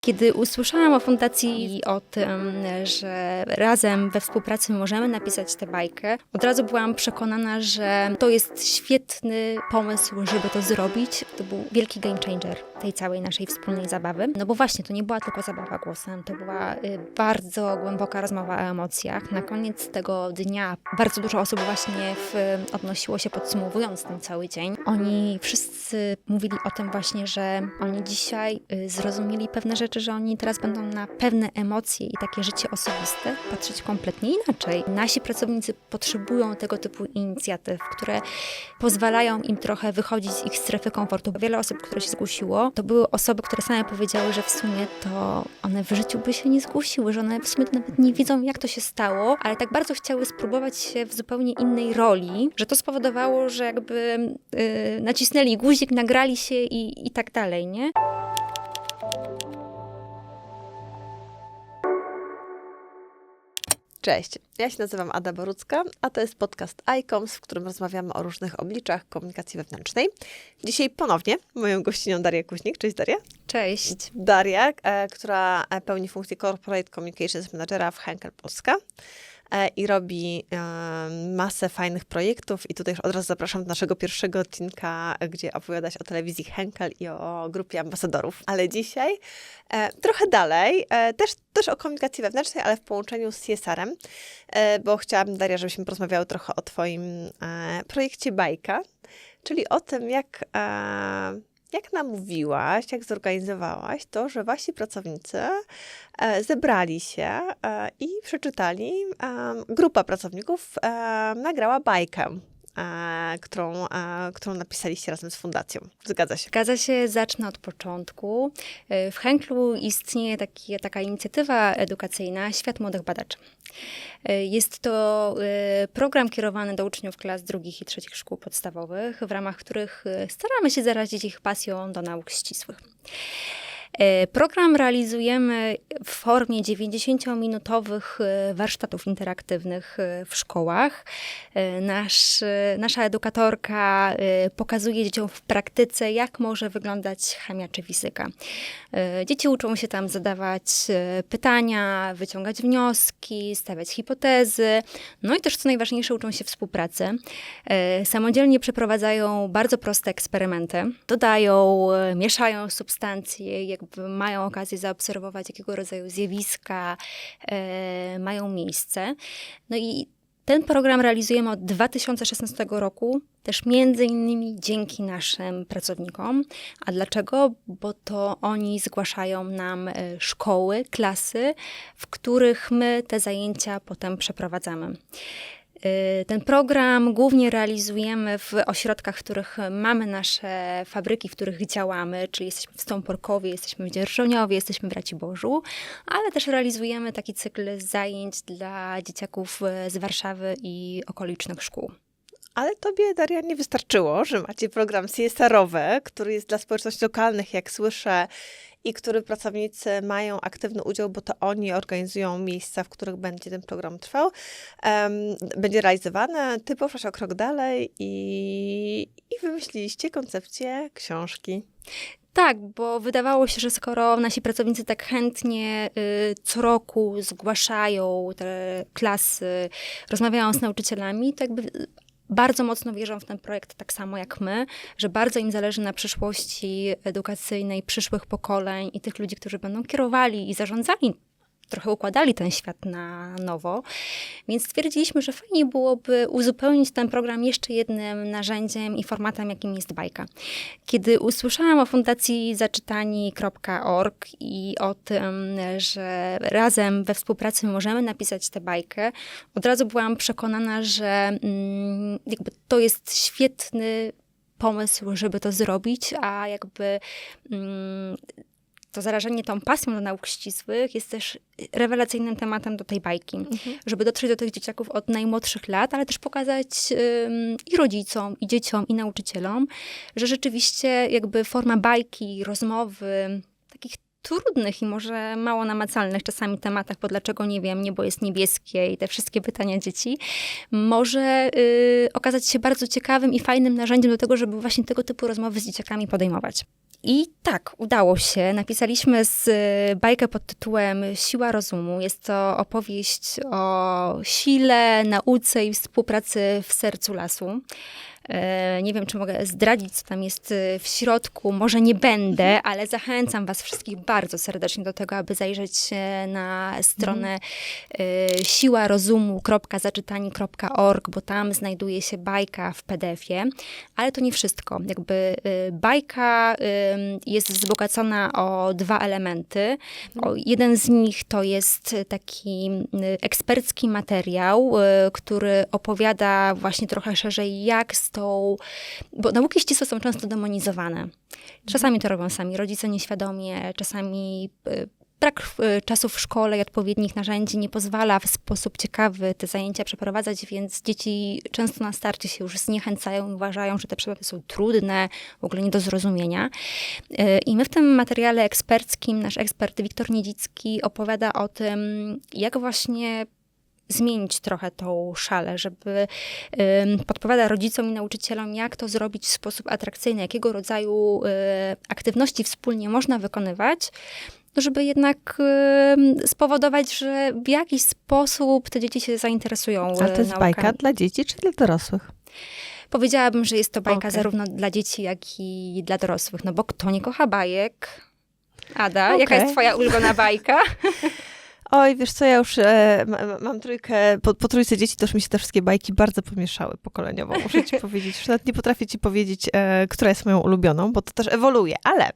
Kiedy usłyszałam o fundacji i o tym, że razem we współpracy możemy napisać tę bajkę, od razu byłam przekonana, że to jest świetny pomysł, żeby to zrobić. To był wielki game changer tej całej naszej wspólnej zabawy. No bo właśnie, to nie była tylko zabawa głosem, to była y, bardzo głęboka rozmowa o emocjach. Na koniec tego dnia bardzo dużo osób właśnie w, odnosiło się podsumowując ten cały dzień. Oni wszyscy mówili o tym właśnie, że oni dzisiaj y, zrozumieli pewne rzeczy, że oni teraz będą na pewne emocje i takie życie osobiste patrzeć kompletnie inaczej. Nasi pracownicy potrzebują tego typu inicjatyw, które pozwalają im trochę wychodzić z ich strefy komfortu. Wiele osób, które się zgłosiło, to były osoby, które same powiedziały, że w sumie to one w życiu by się nie zgłosiły, że one w sumie nawet nie wiedzą, jak to się stało, ale tak bardzo chciały spróbować się w zupełnie innej roli, że to spowodowało, że jakby yy, nacisnęli guzik, nagrali się i, i tak dalej, nie? Cześć, ja się nazywam Ada Borucka, a to jest podcast ICOMS, w którym rozmawiamy o różnych obliczach komunikacji wewnętrznej. Dzisiaj ponownie moją gościnią Daria Kuźnik. Cześć Daria. Cześć. Daria, e, która pełni funkcję Corporate Communications Managera w Henkel Polska i robi e, masę fajnych projektów. I tutaj od razu zapraszam do naszego pierwszego odcinka, gdzie opowiadasz o telewizji Henkel i o grupie ambasadorów. Ale dzisiaj e, trochę dalej, e, też, też o komunikacji wewnętrznej, ale w połączeniu z CSR-em, e, bo chciałabym, Daria, żebyśmy porozmawiały trochę o Twoim e, projekcie Bajka, czyli o tym, jak. Jak namówiłaś, jak zorganizowałaś to, że wasi pracownicy e, zebrali się e, i przeczytali, e, grupa pracowników nagrała bajkę, którą, e, którą napisaliście razem z fundacją. Zgadza się? Zgadza się, zacznę od początku. W Henklu istnieje taki, taka inicjatywa edukacyjna Świat Młodych Badaczy. Jest to y, program kierowany do uczniów klas drugich i trzecich szkół podstawowych, w ramach których staramy się zarazić ich pasją do nauk ścisłych. E, program realizujemy w formie 90-minutowych e, warsztatów interaktywnych e, w szkołach. Nasz, nasza edukatorka pokazuje dzieciom w praktyce, jak może wyglądać chemia czy fizyka. Dzieci uczą się tam zadawać pytania, wyciągać wnioski, stawiać hipotezy, no i też co najważniejsze, uczą się współpracy. Samodzielnie przeprowadzają bardzo proste eksperymenty. Dodają, mieszają substancje, jakby mają okazję zaobserwować, jakiego rodzaju zjawiska e, mają miejsce. No i ten program realizujemy od 2016 roku, też między innymi dzięki naszym pracownikom. A dlaczego? Bo to oni zgłaszają nam e, szkoły, klasy, w których my te zajęcia potem przeprowadzamy. Y, ten program głównie realizujemy w ośrodkach, w których mamy nasze fabryki, w których działamy, czyli jesteśmy w Stąporkowie, jesteśmy w Dzierżoniowie, jesteśmy w Raciborzu, ale też realizujemy taki cykl zajęć dla dzieciaków z Warszawy i okolicznych szkół. Ale tobie, Daria, nie wystarczyło, że macie program CSR-owy, który jest dla społeczności lokalnych, jak słyszę, i który pracownicy mają aktywny udział, bo to oni organizują miejsca, w których będzie ten program trwał, um, będzie realizowany. Ty poszłaś o krok dalej i, i wymyśliliście koncepcję książki. Tak, bo wydawało się, że skoro nasi pracownicy tak chętnie y, co roku zgłaszają te klasy, rozmawiają z nauczycielami, to jakby bardzo mocno wierzą w ten projekt tak samo jak my, że bardzo im zależy na przyszłości edukacyjnej przyszłych pokoleń i tych ludzi, którzy będą kierowali i zarządzali trochę układali ten świat na nowo. Więc stwierdziliśmy, że fajnie byłoby uzupełnić ten program jeszcze jednym narzędziem i formatem, jakim jest bajka. Kiedy usłyszałam o fundacji zaczytani.org i o tym, że razem we współpracy możemy napisać tę bajkę, od razu byłam przekonana, że mm, jakby to jest świetny pomysł, żeby to zrobić, a jakby mm, to zarażenie tą pasją do nauk ścisłych jest też rewelacyjnym tematem do tej bajki, mhm. żeby dotrzeć do tych dzieciaków od najmłodszych lat, ale też pokazać ym, i rodzicom, i dzieciom, i nauczycielom, że rzeczywiście jakby forma bajki, rozmowy, takich trudnych i może mało namacalnych czasami tematach, bo dlaczego nie wiem, niebo jest niebieskie i te wszystkie pytania dzieci, może y, okazać się bardzo ciekawym i fajnym narzędziem do tego, żeby właśnie tego typu rozmowy z dzieciakami podejmować. I tak, udało się. Napisaliśmy z y, bajkę pod tytułem Siła rozumu. Jest to opowieść o sile, nauce i współpracy w sercu lasu. E, Nie wiem, czy mogę zdradzić, co tam jest y, w środku. Może nie będę, ale zachęcam Was wszystkich bardzo serdecznie do tego, aby zajrzeć e, na stronę y, siłarozumu.zaczytani.org, bo tam znajduje się bajka w PDF-ie. Ale to nie wszystko. Jakby bajka jest wzbogacona o dwa elementy. O, jeden z nich to jest taki ekspercki materiał, który opowiada właśnie trochę szerzej, jak z tą. Bo nauki ścisłe są często demonizowane. Czasami to robią sami rodzice nieświadomie, czasami. y, Brak y, czasu w szkole i odpowiednich narzędzi nie pozwala w sposób ciekawy te zajęcia przeprowadzać, więc dzieci często na starcie się już zniechęcają i uważają, że te przedmioty są trudne, w ogóle nie do zrozumienia. Y, I my w tym materiale eksperckim, nasz ekspert Wiktor Niedzicki opowiada o tym, jak właśnie zmienić trochę tą szalę, żeby podpowiada rodzicom i nauczycielom, jak to zrobić w sposób atrakcyjny, jakiego rodzaju y, aktywności wspólnie można wykonywać, no żeby jednak spowodować, że w jakiś sposób te dzieci się zainteresują Ale to jest naukami. bajka dla dzieci czy dla dorosłych? Powiedziałabym, że jest to bajka Okej. zarówno dla dzieci, jak i dla dorosłych, no bo kto nie kocha bajek? Ada, jaka Okej. jest twoja ulubiona bajka? Oj, wiesz co, ja już e, ma- ma- mam trójkę, po, po trójce dzieci, to już mi się te wszystkie bajki bardzo pomieszały pokoleniowo, muszę ci powiedzieć. Już nawet nie potrafię ci powiedzieć, e, która jest moją ulubioną, bo to też ewoluuje. Ale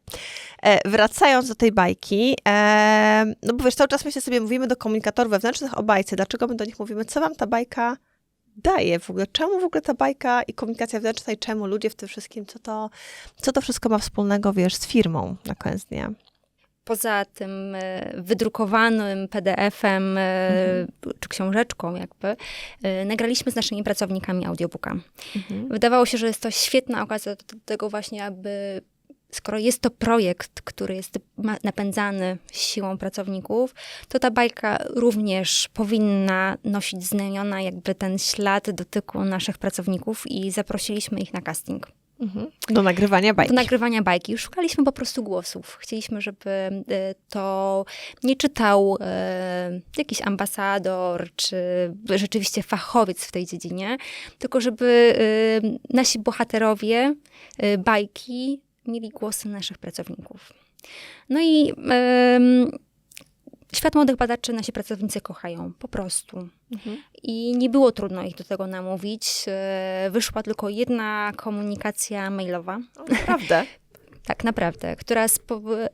e, wracając do tej bajki, e, no bo wiesz, cały czas myślę sobie, mówimy do komunikatorów wewnętrznych o bajce, dlaczego my do nich mówimy, co wam ta bajka daje w ogóle, czemu w ogóle ta bajka i komunikacja wewnętrzna i czemu ludzie w tym wszystkim, co to, co to wszystko ma wspólnego, wiesz, z firmą na koniec dnia. Poza tym e, wydrukowanym PDF-em e, czy książeczką jakby, e, nagraliśmy z naszymi pracownikami audiobooka. Wydawało się, że jest to świetna okazja do tego właśnie, aby skoro jest to projekt, który jest napędzany siłą pracowników, to ta bajka również powinna nosić znamiona, jakby ten ślad dotyku naszych pracowników i zaprosiliśmy ich na casting. Mhm. Do nagrywania bajki. Do nagrywania bajki. Szukaliśmy po prostu głosów. Chcieliśmy, żeby e, to nie czytał e, jakiś ambasador, czy rzeczywiście fachowiec w tej dziedzinie, tylko żeby e, nasi bohaterowie bajki mieli głosy naszych pracowników. No i Świat młodych badaczy nasi pracownicy kochają, po prostu. Mhm. I nie było trudno ich do tego namówić. E, Wyszła tylko jedna komunikacja mailowa, O, Naprawdę? tak naprawdę, która w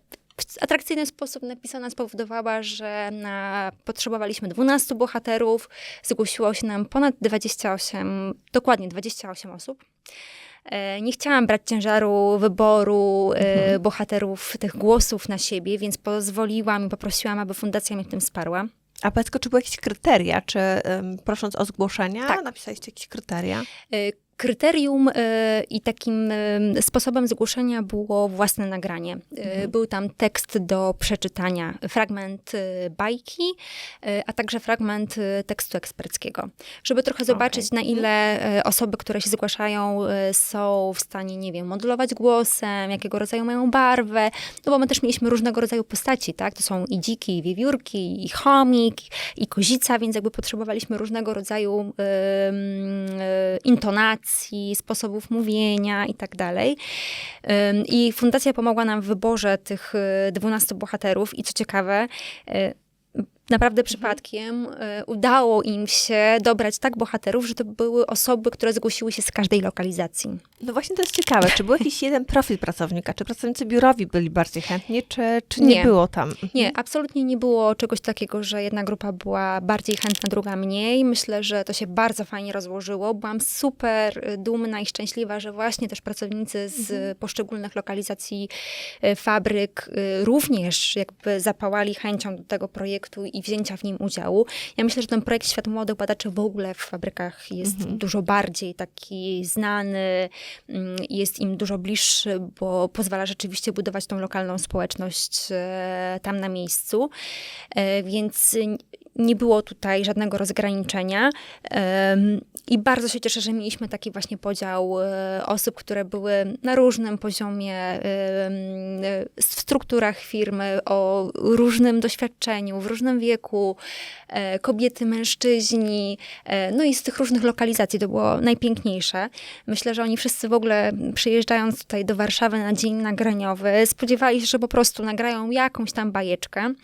atrakcyjny sposób napisana spowodowała, że na, potrzebowaliśmy 12 bohaterów, zgłosiło się nam ponad 28, dokładnie 28 osób. E, Nie chciałam brać ciężaru wyboru e, bohaterów, tych głosów na siebie, więc pozwoliłam i poprosiłam, aby fundacja mnie w tym wsparła. A powiedz, czy były jakieś kryteria? Czy em, prosząc o zgłoszenia, Tak. napisaliście jakieś kryteria? Kryterium e, i takim e, sposobem zgłoszenia było własne nagranie. E, Był tam tekst do przeczytania, fragment bajki, a także fragment tekstu eksperckiego. Żeby trochę zobaczyć, na ile e, osoby, które się zgłaszają, są w stanie, nie wiem, modulować głosem, jakiego rodzaju mają barwę. No bo my też mieliśmy różnego rodzaju postaci, tak? To są i dziki, i wiewiórki, i chomik, i kozica, więc jakby potrzebowaliśmy różnego rodzaju intonacji, sposobów mówienia i tak I fundacja pomogła nam w wyborze tych e, 12 bohaterów. I co ciekawe, e, naprawdę przypadkiem e, udało im się dobrać tak bohaterów, że to były osoby, które zgłosiły się z każdej lokalizacji. No właśnie to jest ciekawe. Czy był jakiś jeden profil pracownika? Czy pracownicy biurowi byli bardziej chętni, czy, czy nie, Nie. było tam? Nie, absolutnie nie było czegoś takiego, że jedna grupa była bardziej chętna, druga mniej. Myślę, że to się bardzo fajnie rozłożyło. Byłam super y, dumna i szczęśliwa, że właśnie też pracownicy z y, poszczególnych lokalizacji y, fabryk y, również jakby zapałali chęcią do tego projektu i wzięcia w nim udziału. Ja myślę, że ten projekt Świat Młodych Badaczy w ogóle w fabrykach jest dużo bardziej taki znany, mm, jest im dużo bliższy, bo pozwala rzeczywiście budować tą lokalną społeczność e, tam na miejscu. E, Więc nie było tutaj żadnego rozgraniczenia. I bardzo się cieszę, że mieliśmy taki właśnie podział e, osób, które były na różnym poziomie w strukturach firmy, o różnym doświadczeniu, w różnym wieku, e, kobiety, mężczyźni, e, no i z tych różnych lokalizacji. To było najpiękniejsze. Myślę, że oni wszyscy w ogóle przyjeżdżając tutaj do Warszawy na dzień nagraniowy, spodziewali się, że po prostu nagrają jakąś tam bajeczkę.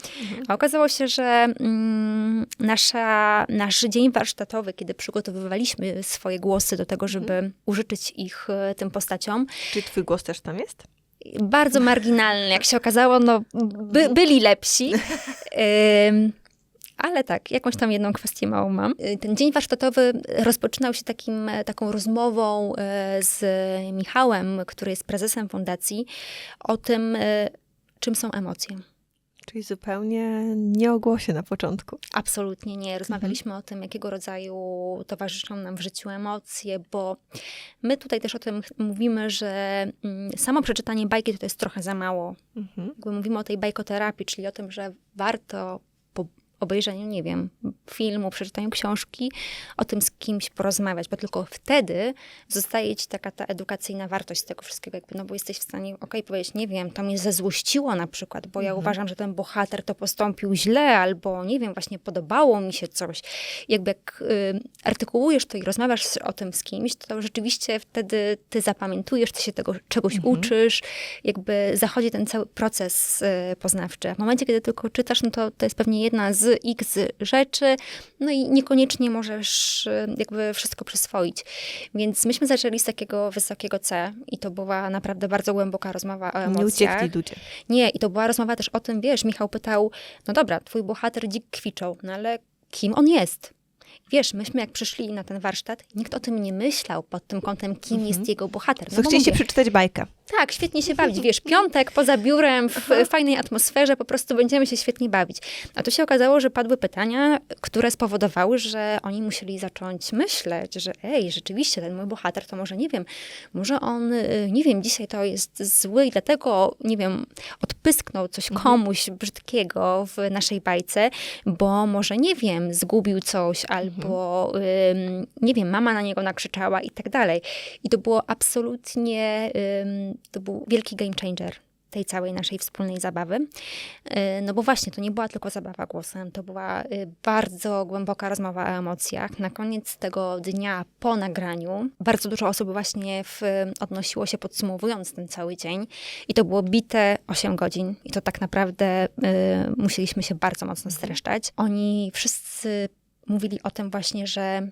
A okazało się, że mm, nasza, nasz dzień warsztatowy, kiedy przygotowywaliśmy swoje głosy do tego, żeby użyczyć ich e, tym postaciom, Czy twój głos też tam jest? bardzo marginalny, jak się okazało, no by, byli lepsi. Ale tak, jakąś tam jedną kwestię małą mam. Y, Ten dzień warsztatowy rozpoczynał się takim, e, taką rozmową e, z Michałem, który jest prezesem fundacji, o tym, e, czym są emocje. Czyli zupełnie nie o głosie na początku. Absolutnie nie. Rozmawialiśmy o tym, jakiego rodzaju towarzyszą nam w życiu emocje, bo my tutaj też o tym mówimy, że mm, samo przeczytanie bajki to jest trochę za mało. Mhm. Mówimy o tej bajkoterapii, czyli o tym, że warto obejrzeniu, nie wiem, filmu, przeczytaniu książki, o tym z kimś porozmawiać, bo tylko wtedy zostaje ci taka ta edukacyjna wartość z tego wszystkiego, jakby, no bo jesteś w stanie, okej, powiedzieć, nie wiem, to mnie zezłościło na przykład, bo ja uważam, że ten bohater to postąpił źle, albo nie wiem, właśnie podobało mi się coś. Jakby jak y, artykułujesz to i rozmawiasz o tym z kimś, to rzeczywiście wtedy ty zapamiętujesz, ty się tego czegoś uczysz, jakby zachodzi ten cały proces y, poznawczy. W momencie, kiedy tylko czytasz, no to to jest pewnie jedna z x rzeczy, no i niekoniecznie możesz y, jakby wszystko przyswoić. Więc myśmy zaczęli z takiego wysokiego C i to była naprawdę bardzo głęboka rozmowa o emocjach. Nie uciekli ludzie. Nie, i to była rozmowa też o tym, wiesz, Michał pytał, no dobra, twój bohater dzik kwiczą, no ale kim on jest? Wiesz, myśmy jak przyszli na ten warsztat, nikt o tym nie myślał pod tym kątem, kim jest jego bohater. No bo chcieliście mówię, przeczytać bajkę. Tak, świetnie się bawić. Wiesz, piątek poza biurem, w fajnej atmosferze, po prostu będziemy się świetnie bawić. A tu się okazało, że padły pytania, które spowodowały, że oni musieli zacząć myśleć, że ej, rzeczywiście ten mój bohater to może, nie wiem, może on, y, nie wiem, dzisiaj to jest zły i dlatego, nie wiem, odpysknął coś komuś brzydkiego w naszej bajce, bo może, nie wiem, zgubił coś albo, ym, nie wiem, mama na niego nakrzyczała i tak dalej. I to było absolutnie, ym, to był wielki game changer tej całej naszej wspólnej zabawy. Y, No bo właśnie, to nie była tylko zabawa głosem, to była y, bardzo głęboka rozmowa o emocjach. Na koniec tego dnia po nagraniu bardzo dużo osób właśnie w, odnosiło się podsumowując ten cały dzień i to było bite 8 godzin i to tak naprawdę y, musieliśmy się bardzo mocno streszczać. Oni wszyscy mówili o tym właśnie, że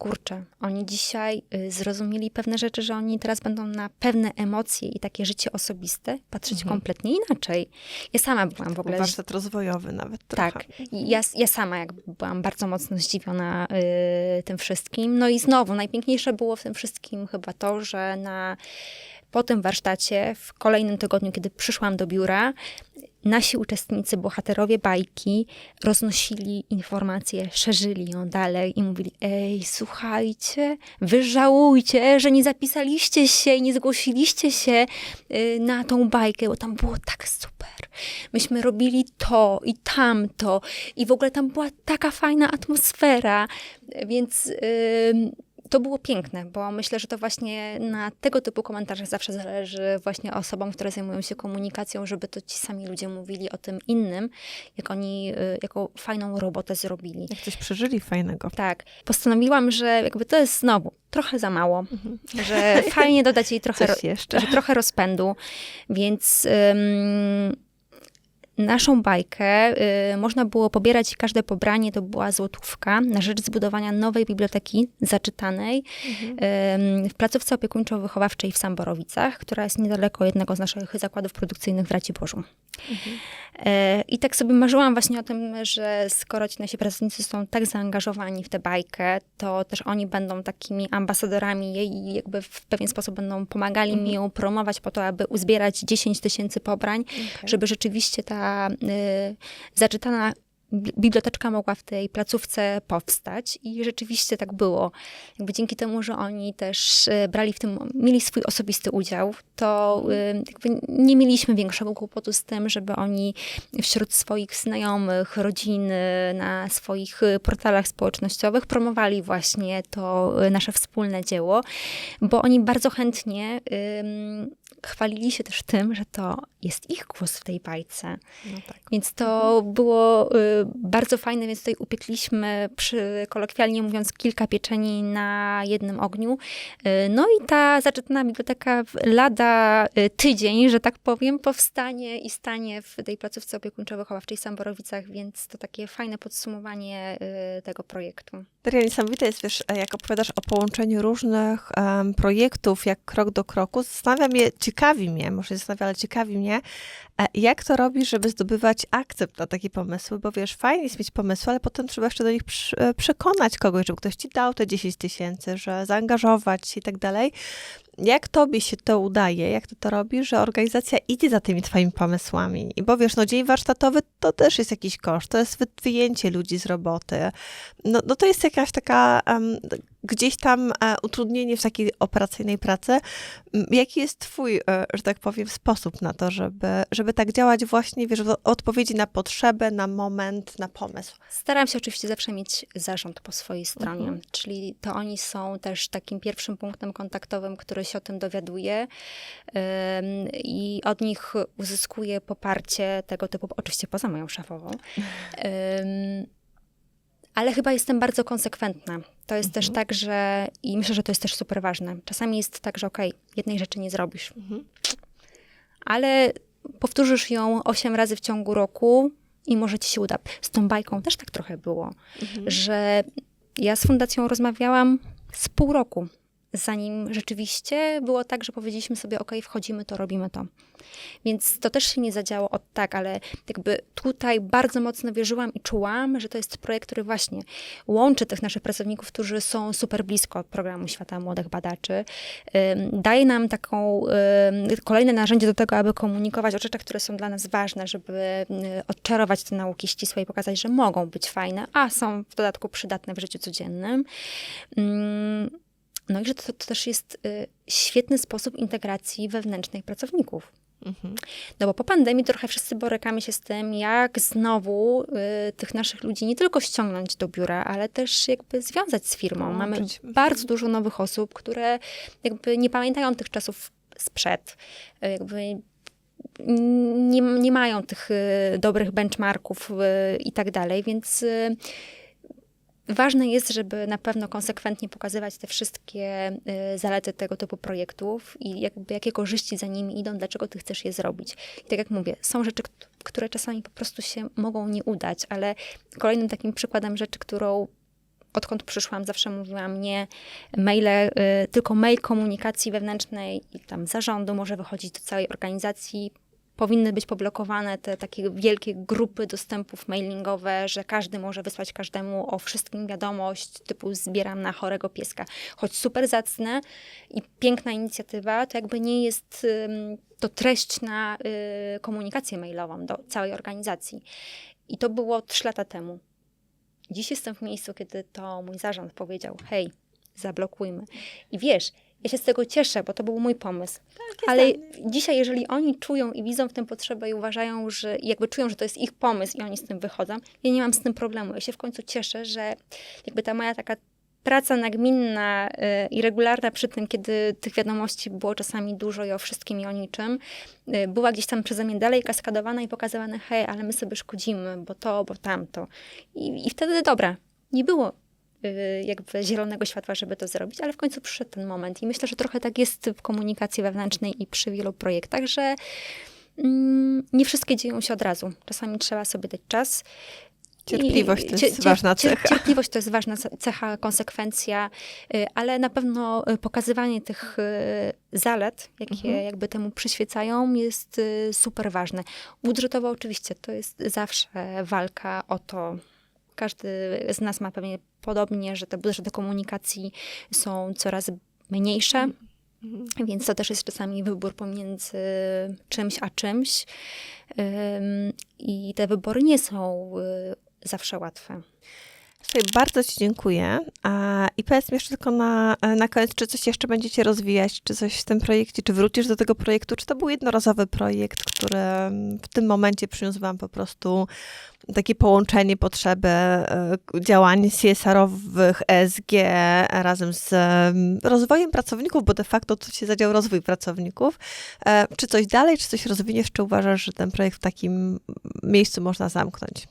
kurczę, oni dzisiaj y, zrozumieli pewne rzeczy, że oni teraz będą na pewne emocje i takie życie osobiste patrzeć kompletnie inaczej. Ja sama byłam w ogóle... Warsztat rozwojowy nawet Tak, trochę. I ja, ja sama jakby byłam bardzo mocno zdziwiona y, tym wszystkim. No i znowu, najpiękniejsze było w tym wszystkim chyba to, że na, po tym warsztacie, w kolejnym tygodniu, kiedy przyszłam do biura, nasi uczestnicy, bohaterowie bajki roznosili informacje, szerzyli ją dalej i mówili, ej, słuchajcie, wy żałujcie, że nie zapisaliście się i nie zgłosiliście się y, na tą bajkę, bo tam było tak super. Myśmy robili to i tamto i w ogóle tam była taka fajna atmosfera, więc... ym, to było piękne, bo myślę, że to właśnie na tego typu komentarzach zawsze zależy właśnie osobom, które zajmują się komunikacją, żeby to ci sami ludzie mówili o tym innym, jak oni, y, jaką fajną robotę zrobili. Jak coś przeżyli fajnego. Tak. Postanowiłam, że jakby to jest znowu trochę za mało, że fajnie dodać jej trochę, ro- jeszcze. że trochę rozpędu, więc ym, naszą bajkę y, można było pobierać każde pobranie to była złotówka na rzecz zbudowania nowej biblioteki zaczytanej ym, w placówce opiekuńczo-wychowawczej w Samborowicach, która jest niedaleko jednego z naszych zakładów produkcyjnych w Raciborzu. E, I tak sobie marzyłam właśnie o tym, że skoro ci nasi pracownicy są tak zaangażowani w tę bajkę, to też oni będą takimi ambasadorami jej i jakby w pewien sposób będą pomagali mi ją promować po to, aby uzbierać 10 tysięcy pobrań, żeby rzeczywiście ta y, zaczytana bi- biblioteczka mogła w tej placówce powstać i rzeczywiście tak było. Jakby dzięki temu, że oni też e, brali w tym, mieli swój osobisty udział, to jakby nie mieliśmy większego kłopotu z tym, żeby oni wśród swoich znajomych, rodziny, na swoich portalach społecznościowych promowali właśnie to nasze wspólne dzieło, bo oni bardzo chętnie chwalili się też tym, że to jest ich głos w tej bajce. No tak. Więc to było y, bardzo fajne, więc tutaj upiekliśmy, przy, kolokwialnie mówiąc, kilka pieczeni na jednym ogniu. Y, no i ta zaczepna biblioteka lada y, tydzień, że tak powiem, powstanie i stanie w tej placówce opiekuńczo-wychowawczej w Samborowicach, więc to takie fajne podsumowanie y, tego projektu. Daria, niesamowite jest, wiesz, jak opowiadasz o połączeniu różnych em, projektów, jak krok do kroku. Zastanawia mnie, ciekawi mnie, może nie zastanawia, ale ciekawi mnie, e, jak to robisz, żeby zdobywać akcept na takie pomysły, bo wiesz, fajnie jest mieć pomysły, ale potem trzeba jeszcze do nich e, przekonać kogoś, żeby ktoś ci dał te 10 tysięcy, że zaangażować się i tak dalej. Jak tobie się to udaje, jak ty to robisz, że organizacja idzie za tymi twoimi pomysłami? I bo wiesz, no dzień warsztatowy to też jest jakiś koszt, to jest wy- wyjęcie ludzi z roboty. No, no to jest jakaś taka em, gdzieś tam e, utrudnienie w takiej operacyjnej pracy. Jaki jest twój, e, że tak powiem, sposób na to, żeby, żeby tak działać właśnie, wiesz, w odpowiedzi na potrzebę, na moment, na pomysł? Staram się oczywiście zawsze mieć zarząd po swojej stronie, Mhm. czyli to oni są też takim pierwszym punktem kontaktowym, który się o tym dowiaduje i od nich uzyskuję poparcie tego typu, oczywiście poza moją szefową. Ym, ale chyba jestem bardzo konsekwentna. To jest też tak, że i myślę, że to jest też super ważne. Czasami jest tak, że okej, jednej rzeczy nie zrobisz, Mhm. ale powtórzysz ją osiem razy w ciągu roku i może ci się uda. Z tą bajką też tak trochę było, że ja z fundacją rozmawiałam z pół roku, zanim rzeczywiście było tak, że powiedzieliśmy sobie, ok, wchodzimy, to robimy to. Więc to też się nie zadziało od tak, ale jakby tutaj bardzo mocno wierzyłam i czułam, że to jest projekt, który właśnie łączy tych naszych pracowników, którzy są super blisko programu Świata Młodych Badaczy. Daje nam taką kolejne narzędzie do tego, aby komunikować o rzeczach, które są dla nas ważne, żeby y, odczarować te nauki ścisłe i pokazać, że mogą być fajne, a są w dodatku przydatne w życiu codziennym. No i że to, to też jest y, świetny sposób integracji wewnętrznej pracowników. Mhm. No bo po pandemii trochę wszyscy borykamy się z tym, jak znowu y, tych naszych ludzi nie tylko ściągnąć do biura, ale też jakby związać z firmą. Mamy Połączyć. Mhm. bardzo dużo nowych osób, które jakby nie pamiętają tych czasów sprzed. Y, Jakby nie, nie mają tych y, dobrych benchmarków i tak dalej, więc ważne jest, żeby na pewno konsekwentnie pokazywać te wszystkie y, zalety tego typu projektów i jakby jakie korzyści za nimi idą, dlaczego ty chcesz je zrobić. I tak jak mówię, są rzeczy, kt- które czasami po prostu się mogą nie udać, ale kolejnym takim przykładem rzeczy, którą odkąd przyszłam, zawsze mówiłam nie maile, y, tylko mail komunikacji wewnętrznej i tam zarządu może wychodzić do całej organizacji. Powinny być poblokowane te takie wielkie grupy dostępów mailingowe, że każdy może wysłać każdemu o wszystkim wiadomość, typu zbieram na chorego pieska. Choć super zacne i piękna inicjatywa, to jakby nie jest to treść na y, komunikację mailową do całej organizacji. I to było trzy lata temu. Dziś jestem w miejscu, kiedy to mój zarząd powiedział: hej, zablokujmy. I wiesz, ja się z tego cieszę, bo to był mój pomysł. Ale dzisiaj, jeżeli oni czują i widzą w tym potrzebę i uważają, że jakby czują, że to jest ich pomysł i oni z tym wychodzą, ja nie mam z tym problemu. Ja się w końcu cieszę, że jakby ta moja taka praca nagminna y, i regularna przy tym, kiedy tych wiadomości było czasami dużo i o wszystkim i o niczym, y, była gdzieś tam przeze mnie dalej kaskadowana i pokazywana, hej, ale my sobie szkodzimy, bo to, bo tamto. I, i wtedy dobra, nie było jakby zielonego światła, żeby to zrobić, ale w końcu przyszedł ten moment. I myślę, że trochę tak jest w komunikacji wewnętrznej i przy wielu projektach, że mm, nie wszystkie dzieją się od razu. Czasami trzeba sobie dać czas. Cierpliwość to jest ważna cecha. Cierpliwość to jest ważna ce- cecha, konsekwencja, y, ale na pewno y, pokazywanie tych y, zalet, jakie Mhm. jakby temu przyświecają, jest y, super ważne. Budżetowo oczywiście to jest zawsze walka o to. Każdy z nas ma pewnie podobnie, że te budżety komunikacji są coraz mniejsze. Mhm. Więc to też jest czasami wybór pomiędzy czymś a czymś. Ym, I te wybory nie są y, zawsze łatwe. Słuchaj, bardzo Ci dziękuję. A, I powiedz mi jeszcze tylko na, na koniec, czy coś jeszcze będziecie rozwijać, czy coś w tym projekcie, czy wrócisz do tego projektu, czy to był jednorazowy projekt, który w tym momencie przyniósł Wam po prostu takie połączenie potrzeby e, działań CSR-owych, ESG razem z em, rozwojem pracowników, bo de facto to się zadział rozwój pracowników. E, Czy coś dalej, czy coś rozwiniesz, czy uważasz, że ten projekt w takim miejscu można zamknąć?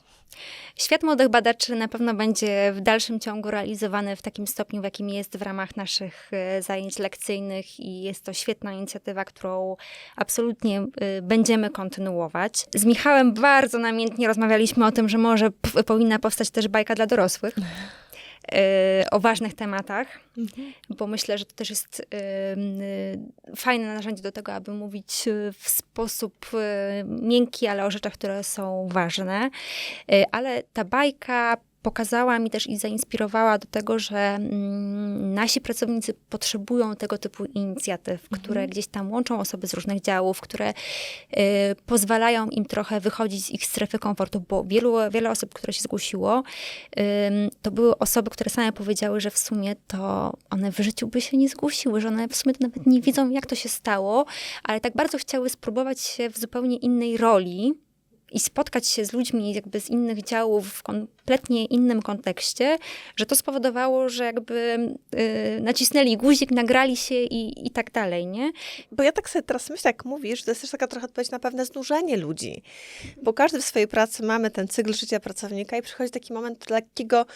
Świat młodych badaczy na pewno będzie w dalszym ciągu realizowany w takim stopniu, w jakim jest w ramach naszych e, zajęć lekcyjnych i jest to świetna inicjatywa, którą absolutnie e, będziemy kontynuować. Z Michałem bardzo namiętnie rozmawialiśmy o tym, że może powinna powstać też bajka dla dorosłych. E, O ważnych tematach, bo myślę, że to też jest em, y, fajne narzędzie do tego, aby mówić w sposób miękki, ale o rzeczach, które są ważne. Ale ta bajka pokazała mi też i zainspirowała do tego, że mm, nasi pracownicy potrzebują tego typu inicjatyw, które gdzieś tam łączą osoby z różnych działów, które y, pozwalają im trochę wychodzić z ich strefy komfortu, bo wielu, wiele osób, które się zgłosiło, ym, to były osoby, które same powiedziały, że w sumie to one w życiu by się nie zgłosiły, że one w sumie to nawet nie widzą, jak to się stało, ale tak bardzo chciały spróbować się w zupełnie innej roli i spotkać się z ludźmi jakby z innych działów w kompletnie innym kontekście, że to spowodowało, że jakby y, nacisnęli guzik, nagrali się i, i tak dalej, nie? Bo ja tak sobie teraz myślę, jak mówisz, to jest też taka trochę odpowiedź na pewne znużenie ludzi. Bo każdy w swojej pracy mamy ten cykl życia pracownika i przychodzi taki moment lekkiego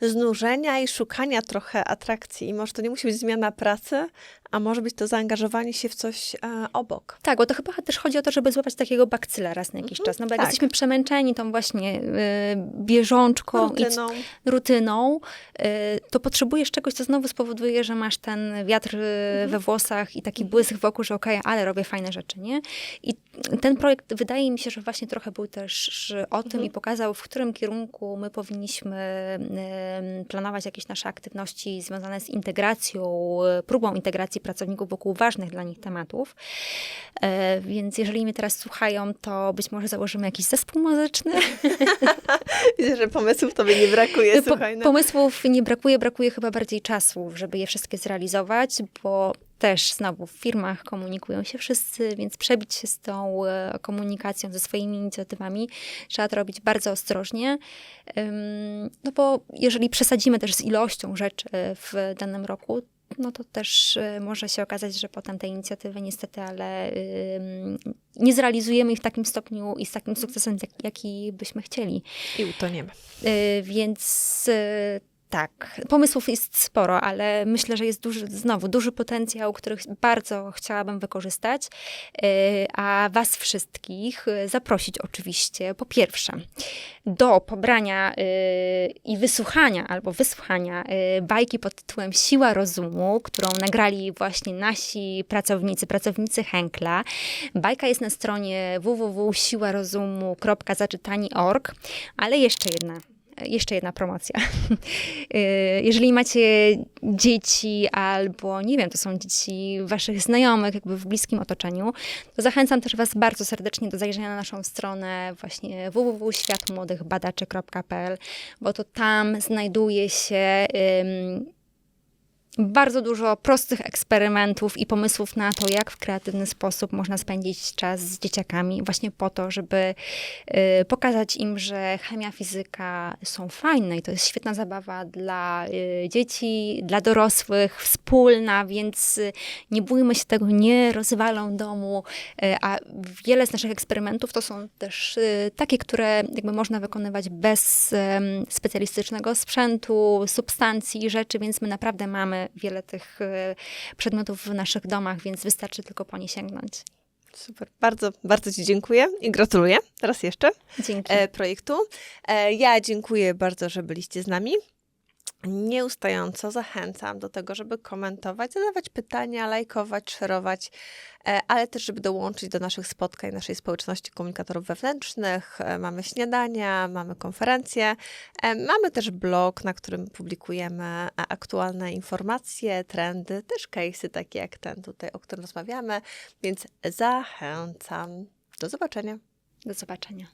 znużenia i szukania trochę atrakcji. I może to nie musi być zmiana pracy, a może być to zaangażowanie się w coś e, obok. Tak, bo to chyba też chodzi o to, żeby złapać takiego bakcyla raz na jakiś czas. No bo jak tak. jesteśmy przemęczeni tą właśnie y, bieżączką i Rutyną. rutyną, y, to potrzebujesz czegoś, co znowu spowoduje, że masz ten wiatr Mhm. we włosach i taki błysk wokół, że okej, ale robię fajne rzeczy, nie? I ten projekt wydaje mi się, że właśnie trochę był też o tym Mhm. i pokazał, w którym kierunku my powinniśmy planować jakieś nasze aktywności związane z integracją, próbą integracji pracowników wokół ważnych dla nich tematów. E, Więc jeżeli mnie teraz słuchają, to być może założymy jakiś zespół muzyczny. Widzę, że pomysłów tobie nie brakuje, Po, słuchaj. No. pomysłów nie brakuje, brakuje chyba bardziej czasu, żeby je wszystkie zrealizować, bo też znowu w firmach komunikują się wszyscy, więc przebić się z tą e, komunikacją, ze swoimi inicjatywami trzeba to robić bardzo ostrożnie. No bo jeżeli przesadzimy też z ilością rzeczy w danym roku, no to też e, może się okazać, że potem te inicjatywy niestety, ale ym, nie zrealizujemy ich w takim stopniu i z takim sukcesem, jak, jaki byśmy chcieli. I utoniemy. Y, Więc y, tak, pomysłów jest sporo, ale myślę, że jest duży, znowu duży potencjał, który ch- bardzo chciałabym wykorzystać, y, a Was wszystkich zaprosić oczywiście, po pierwsze, do pobrania y, i wysłuchania albo wysłuchania y, bajki pod tytułem Siła Rozumu, którą nagrali właśnie nasi pracownicy, pracownicy Henkla. Bajka jest na stronie www.siłarozumu.zaczytani.org, ale jeszcze jedna jeszcze jedna promocja. Y, Jeżeli macie dzieci albo, nie wiem, to są dzieci waszych znajomych, jakby w bliskim otoczeniu, to zachęcam też was bardzo serdecznie do zajrzenia na naszą stronę właśnie www.światmłodych.badaczy.pl, bo to tam znajduje się bardzo dużo prostych eksperymentów i pomysłów na to, jak w kreatywny sposób można spędzić czas z dzieciakami, właśnie po to, żeby y, pokazać im, że chemia, fizyka są fajne i to jest świetna zabawa dla y, dzieci, dla dorosłych, wspólna, więc y, nie bójmy się tego, nie rozwalą domu, a wiele z naszych eksperymentów to są też takie, które jakby można wykonywać bez specjalistycznego sprzętu, substancji, rzeczy, więc my naprawdę mamy wiele tych y, przedmiotów w naszych domach, więc wystarczy tylko po nie sięgnąć. Super. Bardzo, bardzo Ci dziękuję i gratuluję. Teraz jeszcze. Dzięki. e, projektu. E, ja dziękuję bardzo, że byliście z nami. Nieustająco zachęcam do tego, żeby komentować, zadawać pytania, lajkować, szerować, e, ale też, żeby dołączyć do naszych spotkań, naszej społeczności komunikatorów wewnętrznych. E, Mamy śniadania, mamy konferencje, e, mamy też blog, na którym publikujemy aktualne informacje, trendy, też case'y takie jak ten tutaj, o którym rozmawiamy, więc zachęcam. Do zobaczenia. Do zobaczenia.